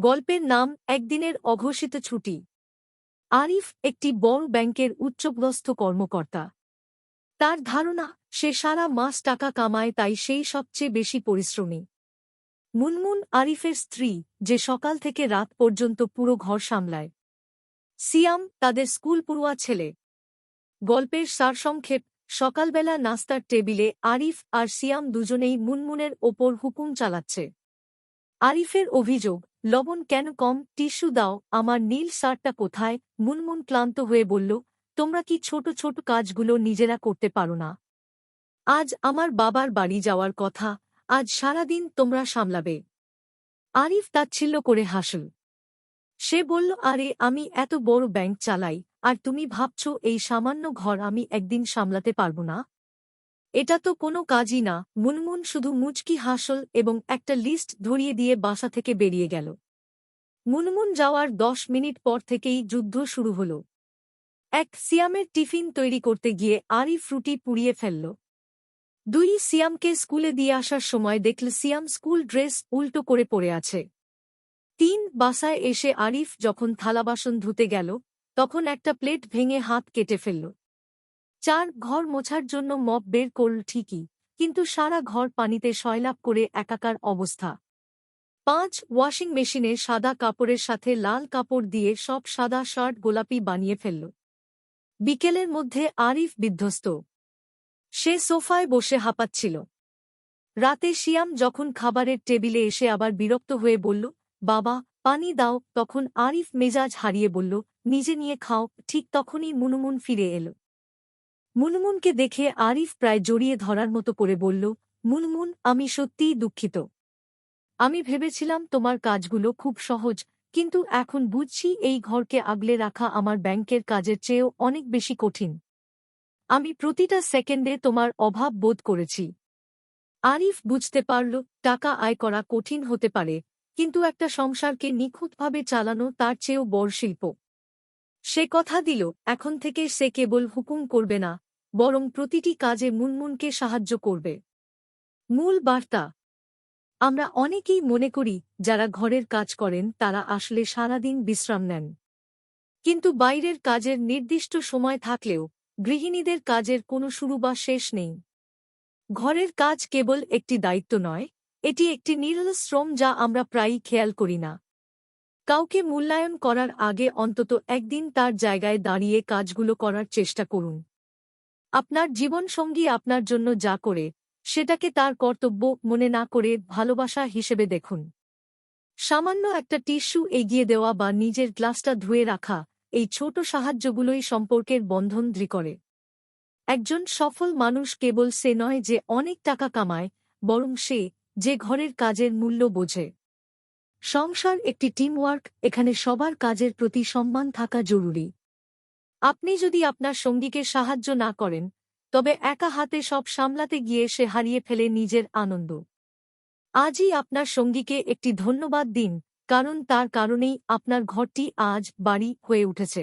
গল্পের নাম একদিনের অঘোষিত ছুটি। আরিফ একটি বড় ব্যাংকের উচ্চগ্রস্ত কর্মকর্তা। তার ধারণা, সে সারা মাস টাকা কামায় তাই সেই সবচেয়ে বেশি পরিশ্রমী। মুনমুন আরিফের স্ত্রী, যে সকাল থেকে রাত পর্যন্ত পুরো ঘর সামলায়। সিয়াম, তাদের স্কুল পড়ুয়া ছেলে। গল্পের সারসংক্ষেপ, সকালবেলা নাস্তার টেবিলে আরিফ আর সিয়াম দুজনেই মুনমুনের ওপর হুকুম চালাচ্ছে। আরিফের অভিযোগ লবণ কেন কম? টিস্যু দাও। আমার নীল শার্টটা কোথায়? মুনমুন ক্লান্ত হয়ে বলল, তোমরা কি ছোট ছোট কাজগুলো নিজেরা করতে পারো না? আজ আমার বাবার বাড়ি যাওয়ার কথা। আজ সারাদিন তোমরা সামলাবে। আরিফ তাচ্ছিল্য করে হাসল। সে বলল, আরে, আমি এত বড় ব্যাংক চালাই। আর তুমি ভাবছ এই সামান্য ঘর আমি একদিন সামলাতে পারব না? এটা তো কোনো কাজই না। মুনমুন শুধু মুচকি হাসল এবং একটা লিস্ট ধরিয়ে দিয়ে বাসা থেকে বেরিয়ে গেল। মুনমুন যাওয়ার দশ মিনিট পর থেকেই যুদ্ধ শুরু হল। এক সিয়ামের টিফিন তৈরি করতে গিয়ে আরিফ রুটি পুড়িয়ে ফেলল। দুই সিয়ামকে স্কুলে দিয়ে আসার সময় দেখল সিয়াম স্কুল ড্রেস উল্টো করে পড়ে আছে। তিন বাসায় এসে আরিফ যখন থালাবাসন ধুতে গেল, তখন একটা প্লেট ভেঙে হাত কেটে ফেলল। চার ঘর মোছার জন্য মপ বের করল ঠিকই, কিন্তু সারা ঘর পানিতে সয়লাভ করে একাকার অবস্থা। পাঁচ ওয়াশিং মেশিনে সাদা কাপড়ের সাথে লাল কাপড় দিয়ে সব সাদা শার্ট গোলাপি বানিয়ে ফেলল। বিকেলের মধ্যে আরিফ বিধ্বস্ত। সে সোফায় বসে হাঁপাচ্ছিল। রাতে শিয়াম যখন খাবারের টেবিলে এসে আবার বিরক্ত হয়ে বলল, বাবা, পানি দাও। তখন আরিফ মেজাজ হারিয়ে বলল, নিজে নিয়ে খাও। ঠিক তখনই মুনুমুন ফিরে এল। মুনমুনকে দেখে আরিফ প্রায় জড়িয়ে ধরার মতো করে বলল, মুনমুন, আমি সত্যিই দুঃখিত। আমি ভেবেছিলাম তোমার কাজগুলো খুব সহজ, কিন্তু এখন বুঝছি এই ঘরকে আগলে রাখা আমার ব্যাংকের কাজের চেয়েও অনেক বেশি কঠিন। আমি প্রতিটা সেকেন্ডে তোমার অভাব বোধ করেছি। আরিফ বুঝতে পারল, টাকা আয় করা কঠিন হতে পারে, কিন্তু একটা সংসারকে নিখুঁতভাবে চালানো তার চেয়েও বড় শিল্প। সে কথা দিল, এখন থেকে সে কেবল হুকুম করবে না বরং প্রতিটি কাজে মুনমুনকে সাহায্য করবে। মূল বার্তা, আমরা অনেকেই মনে করি, যারা ঘরের কাজ করেন, তারা আসলে সারাদিন বিশ্রাম নেন। কিন্তু বাইরের কাজের নির্দিষ্ট সময় থাকলেও, গৃহিণীদের কাজের কোনো শুরু বা শেষ নেই। ঘরের কাজ কেবল একটি দায়িত্ব নয়, এটি একটি নিরল শ্রম যা আমরা প্রায়ই খেয়াল করি না। কাউকে মূল্যায়ন করার আগে অন্তত একদিন তার জায়গায় দাঁড়িয়ে কাজগুলো করার চেষ্টা করুন। আপনার জীবনসঙ্গী আপনার জন্য যা করে, সেটাকে তার কর্তব্য মনে না করে ভালোবাসা হিসেবে দেখুন। সামান্য একটা টিস্যু এগিয়ে দেওয়া বা নিজের গ্লাসটা ধুয়ে রাখা, এই ছোট সাহায্যগুলোই সম্পর্কের বন্ধন দৃঢ় করে। একজন সফল মানুষ কেবল সে নয় যে অনেক টাকা কামায়, বরং সে যে ঘরের কাজের মূল্য বোঝে। সংসার একটি টিমওয়ার্ক এখানে সবার কাজের প্রতি সম্মান থাকা জরুরি। আপনি যদি আপনার সঙ্গীকে সাহায্য না করেন, তবে একা হাতে সব সামলাতে গিয়ে সে হারিয়ে ফেলে নিজের আনন্দ। আজই আপনার সঙ্গীকে একটি ধন্যবাদ দিন, কারণ তার কারণেই আপনার ঘরটি আজ বাড়ি হয়ে উঠেছে।